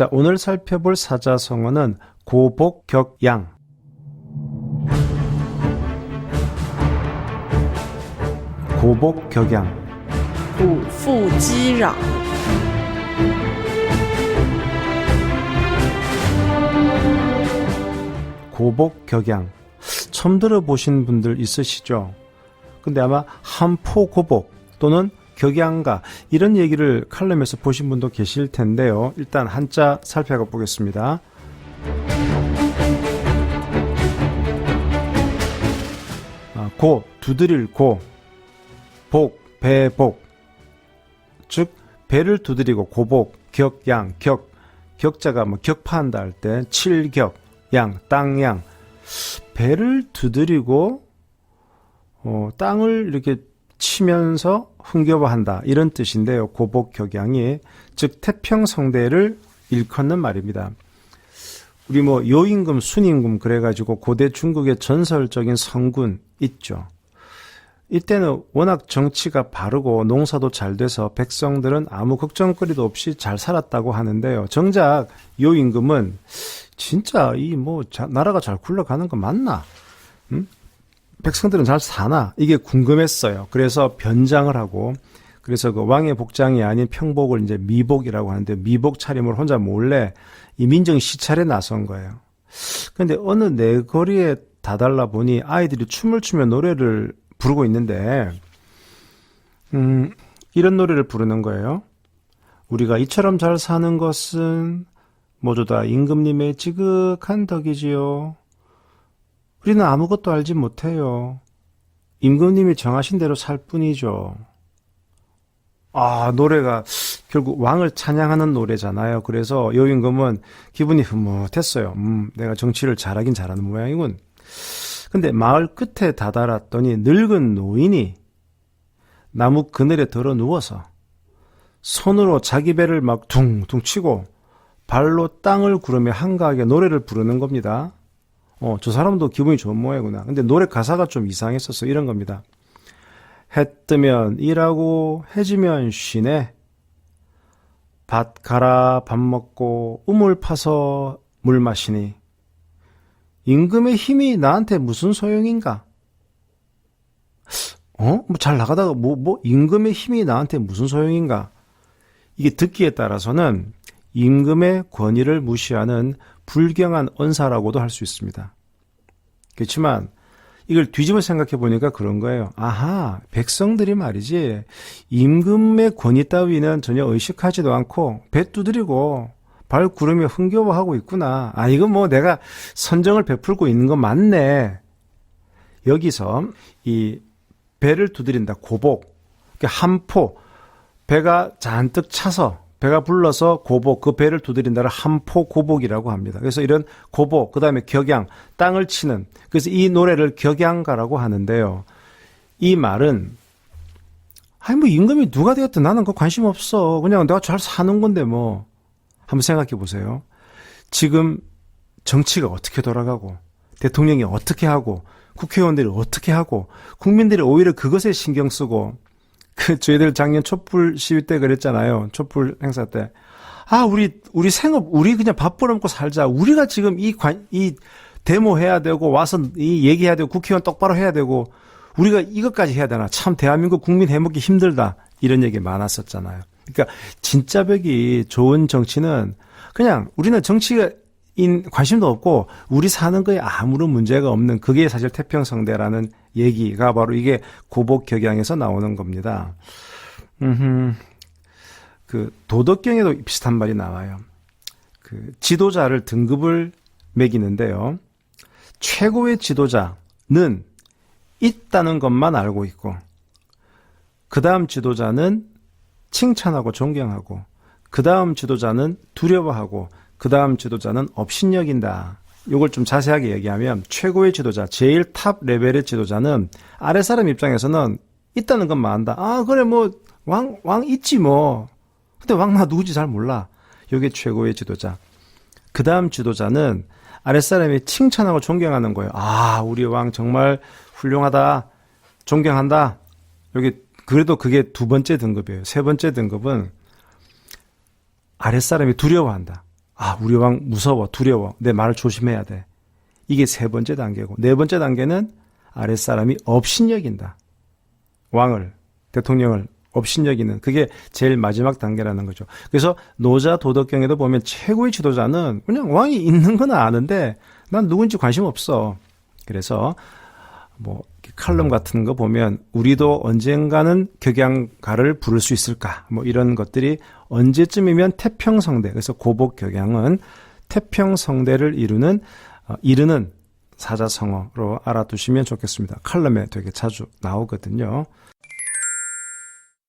자, 오늘 살펴볼 사자성어는 고복격양. 고복격양. 고부지랑. 고복격양. 처음 들어보신 분들 있으시죠? 근데 아마 한포고복 또는 격양가 이런 얘기를 칼럼에서 보신 분도 계실 텐데요. 일단 한자 살펴가 보겠습니다. 아, 고 두드릴 고 복, 배복. 즉, 배를 두드리고 고복, 격, 양, 격. 격자가 뭐 격파한다 할 때 칠격, 양, 땅양. 배를 두드리고 어, 땅을 이렇게 치면서 흥겨워한다 이런 뜻인데요. 고복 격양이 즉 태평성대를 일컫는 말입니다. 우리 뭐 요임금, 순임금 그래가지고 고대 중국의 전설적인 성군 있죠. 이때는 워낙 정치가 바르고 농사도 잘 돼서 백성들은 아무 걱정거리도 없이 잘 살았다고 하는데요. 정작 요 임금은 진짜 이 뭐 나라가 잘 굴러가는 거 맞나? 음? 백성들은 잘 사나? 이게 궁금했어요. 그래서 변장을 하고 그래서 그 왕의 복장이 아닌 평복을 이제 미복이라고 하는데 미복 차림을 혼자 몰래 이 민정 시찰에 나선 거예요. 근데 어느 내거리에 다달라 보니 아이들이 춤을 추며 노래를 부르고 있는데 음 이런 노래를 부르는 거예요. 우리가 이처럼 잘 사는 것은 모두 다 임금님의 지극한 덕이지요. 우리는 아무것도 알지 못해요. 임금님이 정하신 대로 살 뿐이죠. 아, 노래가 결국 왕을 찬양하는 노래잖아요. 그래서 여임금은 기분이 흐뭇했어요. 음, 내가 정치를 잘하긴 잘하는 모양이군. 근데 마을 끝에 다다랐더니 늙은 노인이 나무 그늘에 들어 누워서 손으로 자기 배를 막 둥둥 치고 발로 땅을 구르며 한가하게 노래를 부르는 겁니다. 어, 저 사람도 기분이 좋은 모양이구나. 근데 노래 가사가 좀 이상했었어. 이런 겁니다. 해 뜨면 일하고 해지면 쉬네. 밭 갈아 밥 먹고 우물 파서 물 마시니. 임금의 힘이 나한테 무슨 소용인가? 어? 뭐 잘 나가다가 뭐, 뭐, 임금의 힘이 나한테 무슨 소용인가? 이게 듣기에 따라서는 임금의 권위를 무시하는 불경한 언사라고도 할 수 있습니다. 그렇지만 이걸 뒤집어 생각해 보니까 그런 거예요. 아하, 백성들이 말이지 임금의 권위 따위는 전혀 의식하지도 않고 배 두드리고 발 구르며 흥겨워하고 있구나. 아, 이건 뭐 내가 선정을 베풀고 있는 건 맞네. 여기서 이 배를 두드린다. 고복. 한포. 배가 잔뜩 차서 배가 불러서 고복, 그 배를 두드린다를 한포 고복이라고 합니다. 그래서 이런 고복, 그 다음에 격양, 땅을 치는. 그래서 이 노래를 격양가라고 하는데요. 이 말은, 아니, 뭐, 임금이 누가 되었든 나는 그 관심 없어. 그냥 내가 잘 사는 건데 뭐. 한번 생각해 보세요. 지금 정치가 어떻게 돌아가고, 대통령이 어떻게 하고, 국회의원들이 어떻게 하고, 국민들이 오히려 그것에 신경 쓰고, 그 저희들 작년 촛불 시위 때 그랬잖아요. 촛불 행사 때. 아, 우리 우리 생업 우리 그냥 밥 벌어먹고 살자. 우리가 지금 이 관 이 데모 해야 되고 와서 이 얘기해야 되고 국회의원 똑바로 해야 되고 우리가 이것까지 해야 되나? 참 대한민국 국민 해먹기 힘들다. 이런 얘기 많았었잖아요. 그러니까 진짜 벽이 좋은 정치는 그냥 우리는 정치가 인 관심도 없고 우리 사는 거에 아무런 문제가 없는 그게 사실 태평성대라는 얘기가 바로 이게 고복격양에서 나오는 겁니다. 음, 그 도덕경에도 비슷한 말이 나와요. 그 지도자를 등급을 매기는데요. 최고의 지도자는 있다는 것만 알고 있고, 그 다음 지도자는 칭찬하고 존경하고, 그 다음 지도자는 두려워하고, 그 다음 지도자는 업신여긴다. 요걸 좀 자세하게 얘기하면 최고의 지도자, 제일 탑 레벨의 지도자는 아랫사람 입장에서는 있다는 것만 안다. 아, 그래, 뭐, 왕, 왕 있지, 뭐. 근데 왕 나 누구지 잘 몰라. 요게 최고의 지도자. 그 다음 지도자는 아랫사람이 칭찬하고 존경하는 거예요. 아, 우리 왕 정말 훌륭하다. 존경한다. 여기, 그래도 그게 두 번째 등급이에요. 세 번째 등급은 아랫사람이 두려워한다. 아, 우리 왕 무서워, 두려워. 내 말을 조심해야 돼. 이게 세 번째 단계고. 네 번째 단계는 아랫사람이 업신여긴다. 왕을, 대통령을 업신여기는 그게 제일 마지막 단계라는 거죠. 그래서 노자 도덕경에도 보면 최고의 지도자는 그냥 왕이 있는 건 아는데 난 누군지 관심 없어. 그래서 뭐 칼럼 같은 거 보면 우리도 언젠가는 격양가를 부를 수 있을까 뭐 이런 것들이 언제쯤이면 태평성대 그래서 고복 격양은 태평성대를 이루는 어, 이르는 사자성어로 알아두시면 좋겠습니다. 칼럼에 되게 자주 나오거든요.